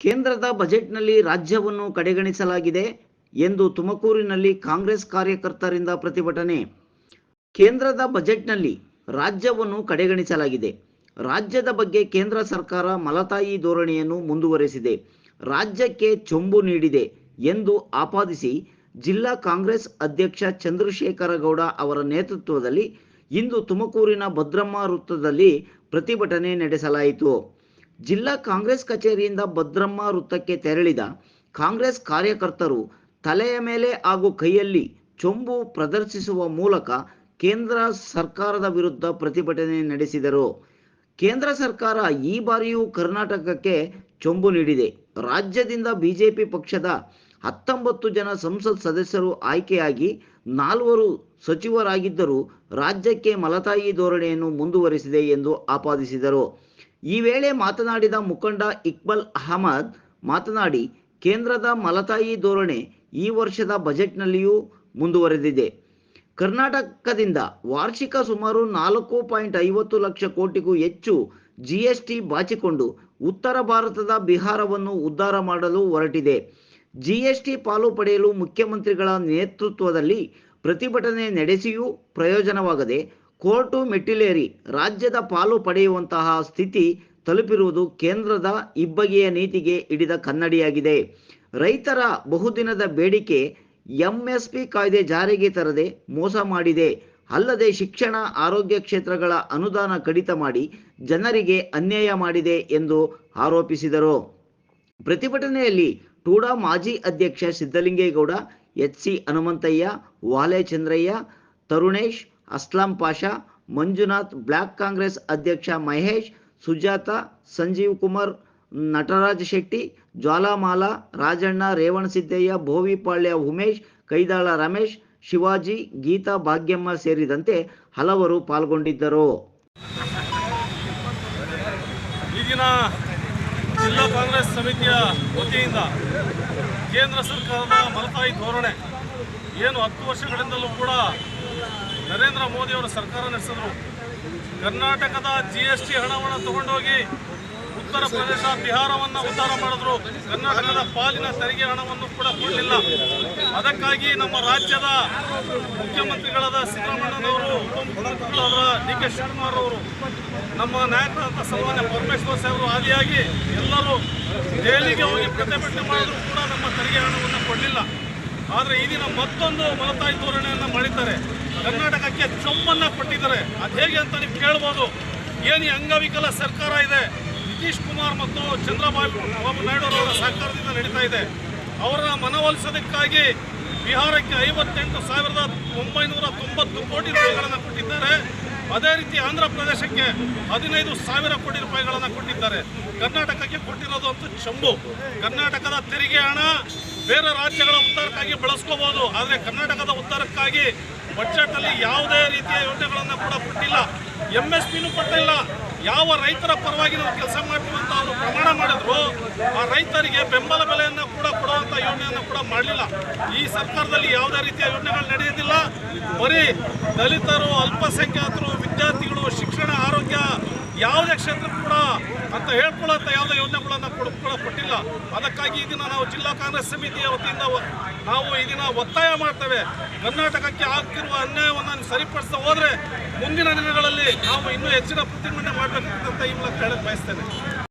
ಕೇಂದ್ರದ ಬಜೆಟ್ನಲ್ಲಿ ರಾಜ್ಯವನ್ನು ಕಡೆಗಣಿಸಲಾಗಿದೆ ಎಂದು ತುಮಕೂರಿನಲ್ಲಿ ಕಾಂಗ್ರೆಸ್ ಕಾರ್ಯಕರ್ತರಿಂದ ಪ್ರತಿಭಟನೆ. ಕೇಂದ್ರದ ಬಜೆಟ್ನಲ್ಲಿ ರಾಜ್ಯವನ್ನು ಕಡೆಗಣಿಸಲಾಗಿದೆ. ರಾಜ್ಯದ ಬಗ್ಗೆ ಕೇಂದ್ರ ಸರ್ಕಾರ ಮಲತಾಯಿ ಧೋರಣೆಯನ್ನು ಮುಂದುವರೆಸಿದೆ. ರಾಜ್ಯಕ್ಕೆ ಚೊಂಬು ನೀಡಿದೆ ಎಂದು ಆಪಾದಿಸಿ ಜಿಲ್ಲಾ ಕಾಂಗ್ರೆಸ್ ಅಧ್ಯಕ್ಷ ಚಂದ್ರಶೇಖರ ಗೌಡ ಅವರ ನೇತೃತ್ವದಲ್ಲಿ ಇಂದು ತುಮಕೂರಿನ ಭದ್ರಮ್ಮ ವೃತ್ತದಲ್ಲಿ ಪ್ರತಿಭಟನೆ ನಡೆಸಲಾಯಿತು. ಜಿಲ್ಲಾ ಕಾಂಗ್ರೆಸ್ ಕಚೇರಿಯಿಂದ ಭದ್ರಮ್ಮ ವೃತ್ತಕ್ಕೆ ತೆರಳಿದ ಕಾಂಗ್ರೆಸ್ ಕಾರ್ಯಕರ್ತರು ತಲೆಯ ಮೇಲೆ ಹಾಗೂ ಕೈಯಲ್ಲಿ ಚೊಂಬು ಪ್ರದರ್ಶಿಸುವ ಮೂಲಕ ಕೇಂದ್ರ ಸರ್ಕಾರದ ವಿರುದ್ಧ ಪ್ರತಿಭಟನೆ ನಡೆಸಿದರು. ಕೇಂದ್ರ ಸರ್ಕಾರ ಈ ಬಾರಿಯೂ ಕರ್ನಾಟಕಕ್ಕೆ ಚೊಂಬು ನೀಡಿದೆ. ರಾಜ್ಯದಿಂದ ಬಿಜೆಪಿ ಪಕ್ಷದ ಹತ್ತೊಂಬತ್ತು ಜನ ಸಂಸತ್ ಸದಸ್ಯರು ಆಯ್ಕೆಯಾಗಿ ನಾಲ್ವರು ಸಚಿವರಾಗಿದ್ದರೂ ರಾಜ್ಯಕ್ಕೆ ಮಲತಾಯಿ ಧೋರಣೆಯನ್ನು ಮುಂದುವರೆಸಿದೆ ಎಂದು ಆಪಾದಿಸಿದರು. ಈ ವೇಳೆ ಮಾತನಾಡಿದ ಮುಖಂಡ ಇಕ್ಬಲ್ ಅಹಮದ್ ಮಾತನಾಡಿ, ಕೇಂದ್ರದ ಮಲತಾಯಿ ಧೋರಣೆ ಈ ವರ್ಷದ ಬಜೆಟ್ನಲ್ಲಿಯೂ ಮುಂದುವರೆದಿದೆ. ಕರ್ನಾಟಕದಿಂದ ವಾರ್ಷಿಕ ಸುಮಾರು ನಾಲ್ಕು ಪಾಯಿಂಟ್ ಐವತ್ತು ಲಕ್ಷ ಕೋಟಿಗೂ ಹೆಚ್ಚು ಜಿಎಸ್ಟಿ ಬಾಚಿಕೊಂಡು ಉತ್ತರ ಭಾರತದ ಬಿಹಾರವನ್ನು ಉದ್ಧಾರ ಮಾಡಲು ಹೊರಟಿದೆ. ಜಿಎಸ್ಟಿ ಪಾಲು ಪಡೆಯಲು ಮುಖ್ಯಮಂತ್ರಿಗಳ ನೇತೃತ್ವದಲ್ಲಿ ಪ್ರತಿಭಟನೆ ನಡೆಸಿಯೂ ಪ್ರಯೋಜನವಾಗದೆ ಕೋರ್ಟು ಮೆಟ್ಟಿಲೇರಿ ರಾಜ್ಯದ ಪಾಲು ಪಡೆಯುವಂತಹ ಸ್ಥಿತಿ ತಲುಪಿರುವುದು ಕೇಂದ್ರದ ಇಬ್ಬಗೆಯ ನೀತಿಗೆ ಹಿಡಿದ ಕನ್ನಡಿಯಾಗಿದೆ. ರೈತರ ಬಹುದಿನದ ಬೇಡಿಕೆ ಎಂಎಸ್ಪಿ ಕಾಯ್ದೆ ಜಾರಿಗೆ ತರದೆ ಮೋಸ ಮಾಡಿದೆ. ಅಲ್ಲದೆ ಶಿಕ್ಷಣ, ಆರೋಗ್ಯ ಕ್ಷೇತ್ರಗಳ ಅನುದಾನ ಕಡಿತ ಮಾಡಿ ಜನರಿಗೆ ಅನ್ಯಾಯ ಮಾಡಿದೆ ಎಂದು ಆರೋಪಿಸಿದರು. ಪ್ರತಿಭಟನೆಯಲ್ಲಿ ಟೂಡಾ ಮಾಜಿ ಅಧ್ಯಕ್ಷ ಸಿದ್ದಲಿಂಗೇಗೌಡ ಎಚ್ ಸಿ ಹನುಮಂತಯ್ಯ ವಾಲೆ ಚಂದ್ರಯ್ಯ ತರುಣೇಶ್ ಅಸ್ಲಾಂ ಪಾಷಾ, ಮಂಜುನಾಥ್, ಬ್ಲಾಕ್ ಕಾಂಗ್ರೆಸ್ ಅಧ್ಯಕ್ಷ ಮಹೇಶ್, ಸುಜಾತ, ಸಂಜೀವ್ ಕುಮಾರ್, ನಟರಾಜ್ ಶೆಟ್ಟಿ, ಜ್ವಾಲಾಮಾಲ, ರಾಜಣ್ಣ ರೇವಣಸಿದ್ದಯ್ಯ ಭೋವಿಪಾಳ್ಯ ಉಮೇಶ್, ಕೈದಾಳ ರಮೇಶ್, ಶಿವಾಜಿ, ಗೀತಾ ಭಾಗ್ಯಮ್ಮ ಸೇರಿದಂತೆ ಹಲವರು ಪಾಲ್ಗೊಂಡಿದ್ದರು. ಈಗಿನ ಜಿಲ್ಲಾ ಕಾಂಗ್ರೆಸ್ ಸಮಿತಿಯ ವತಿಯಿಂದ ಕೇಂದ್ರ ಸರ್ಕಾರದ ಮಲತಾಯಿ ಧೋರಣೆ. ಏನು ಹತ್ತು ವರ್ಷಗಳಿಂದಲೂ ಕೂಡ ನರೇಂದ್ರ ಮೋದಿಯವರ ಸರ್ಕಾರ ನಡೆಸಿದ್ರು. ಕರ್ನಾಟಕದ ಜಿ ಎಸ್ ಟಿ ಹಣವನ್ನು ತಗೊಂಡೋಗಿ ಉತ್ತರ ಪ್ರದೇಶ ಬಿಹಾರವನ್ನು ಉದ್ಧಾರ ಮಾಡಿದ್ರು. ಕರ್ನಾಟಕದ ಪಾಲಿನ ತೆರಿಗೆ ಹಣವನ್ನು ಕೂಡ ಕೊಡಲಿಲ್ಲ. ಅದಕ್ಕಾಗಿ ನಮ್ಮ ರಾಜ್ಯದ ಮುಖ್ಯಮಂತ್ರಿಗಳಾದ ಸಿದ್ದರಾಮಯ್ಯನವರು ಅವರ ಡಿ ಕೆ ಶಿವಕುಮಾರ್ ಅವರು, ನಮ್ಮ ನಾಯಕರಾದ ಸನ್ಮಾನ್ಯ ಪರಮೇಶ್ವರ್ ಸಾಹೇಬರು ಆದಿಯಾಗಿ ಎಲ್ಲರೂ ದೆಹಲಿಗೆ ಹೋಗಿ ಪ್ರತಿಭಟನೆ ಮಾಡಿದ್ರು ಕೂಡ ನಮ್ಮ ತೆರಿಗೆ ಹಣವನ್ನು ಕೊಡಲಿಲ್ಲ. ಆದರೆ ಈ ದಿನ ಮತ್ತೊಂದು ಮಲತಾಯಿ ಧೋರಣೆಯನ್ನು ಮಾಡಿದ್ದಾರೆ. ಕರ್ನಾಟಕಕ್ಕೆ ಚೊಮ್ಮನ್ನ ಕೊಟ್ಟಿದ್ದಾರೆ ಅದು ಹೇಗೆ ಅಂತ ನೀವು ಕೇಳ್ಬೋದು. ಏನು ಅಂಗವಿಕಲ ಸರ್ಕಾರ ಇದೆ? ನಿತೀಶ್ ಕುಮಾರ್ ಮತ್ತು ಚಂದ್ರಬಾಬು ಬಾಬು ನಾಯ್ಡು ಅವರ ಸರ್ಕಾರದಿಂದ ನಡೀತಾ ಇದೆ. ಅವರನ್ನ ಮನವೊಲಿಸೋದಕ್ಕಾಗಿ ಬಿಹಾರಕ್ಕೆ ಐವತ್ತೆಂಟು ಸಾವಿರದ ಒಂಬೈನೂರ ತೊಂಬತ್ತು ಕೋಟಿ ರೂಪಾಯಿಗಳನ್ನು ಕೊಟ್ಟಿದ್ದಾರೆ. ಅದೇ ರೀತಿ ಆಂಧ್ರ ಪ್ರದೇಶಕ್ಕೆ ಹದಿನೈದು ಸಾವಿರ ಕೋಟಿ ರೂಪಾಯಿಗಳನ್ನು ಕೊಟ್ಟಿದ್ದಾರೆ. ಕರ್ನಾಟಕಕ್ಕೆ ಕೊಟ್ಟಿರೋದು ಅಂತೂ ಚಂಬು. ಕರ್ನಾಟಕದ ತೆರಿಗೆ ಹಣ ಬೇರೆ ರಾಜ್ಯಗಳ ಉದ್ಧಾರಕ್ಕಾಗಿ ಬಳಸ್ಕೋಬಹುದು ಆದರೆ ಕರ್ನಾಟಕದ ಉದ್ಧಾರಕ್ಕಾಗಿ ಬಜೆಟಲ್ಲಿ ಯಾವುದೇ ರೀತಿಯ ಯೋಜನೆಗಳನ್ನು ಕೂಡ ಕೊಟ್ಟಿಲ್ಲ. ಎಂ ಎಸ್ ಪಿನೂ ಕೊಟ್ಟಿಲ್ಲ. ಯಾವ ರೈತರ ಪರವಾಗಿ ನಾವು ಕೆಲಸ ಮಾಡ್ತೀವಿ ಅಂತ ಅವರು ಪ್ರಮಾಣ ಮಾಡಿದ್ರು, ಆ ರೈತರಿಗೆ ಬೆಂಬಲ ಬೆಲೆಯನ್ನು ಕೂಡ ಕೊಡುವಂಥ ಯೋಜನೆಯನ್ನು ಕೂಡ ಮಾಡಲಿಲ್ಲ. ಈ ಸರ್ಕಾರದಲ್ಲಿ ಯಾವುದೇ ರೀತಿಯ ಯೋಜನೆಗಳು ನಡೆಯೋದಿಲ್ಲ. ಬರೀ ದಲಿತರು, ಅಲ್ಪಸಂಖ್ಯಾತರು, ವಿದ್ಯಾರ್ಥಿಗಳು, ಶಿಕ್ಷಣ, ಆರೋಗ್ಯ ಯಾವುದೇ ಕ್ಷೇತ್ರ ಕೂಡ ಅಂತ ಹೇಳ್ಕೊಳ್ಳೋಂಥ ಯಾವುದೇ ಯೋಜನೆಗಳನ್ನು ಕೊಡ ಕೂಡ ಕೊಟ್ಟಿಲ್ಲ. ಅದಕ್ಕಾಗಿ ಈ ದಿನ ನಾವು ಜಿಲ್ಲಾ ಕಾಂಗ್ರೆಸ್ ಸಮಿತಿಯ ವತಿಯಿಂದ ನಾವು ಈ ದಿನ ಒತ್ತಾಯ ಮಾಡ್ತೇವೆ. ಕರ್ನಾಟಕಕ್ಕೆ ಆಗ್ತಿರುವ ಅನ್ಯಾಯವನ್ನು ಸರಿಪಡಿಸ್ತಾ ಹೋದರೆ ಮುಂದಿನ ದಿನಗಳಲ್ಲಿ ನಾವು ಇನ್ನೂ ಹೆಚ್ಚಿನ ಪ್ರತಿಭಟನೆ ಮಾಡಬೇಕಂತ ಈ ಮೂಲಕ ಹೇಳಕ್ ಬಯಸ್ತೇನೆ.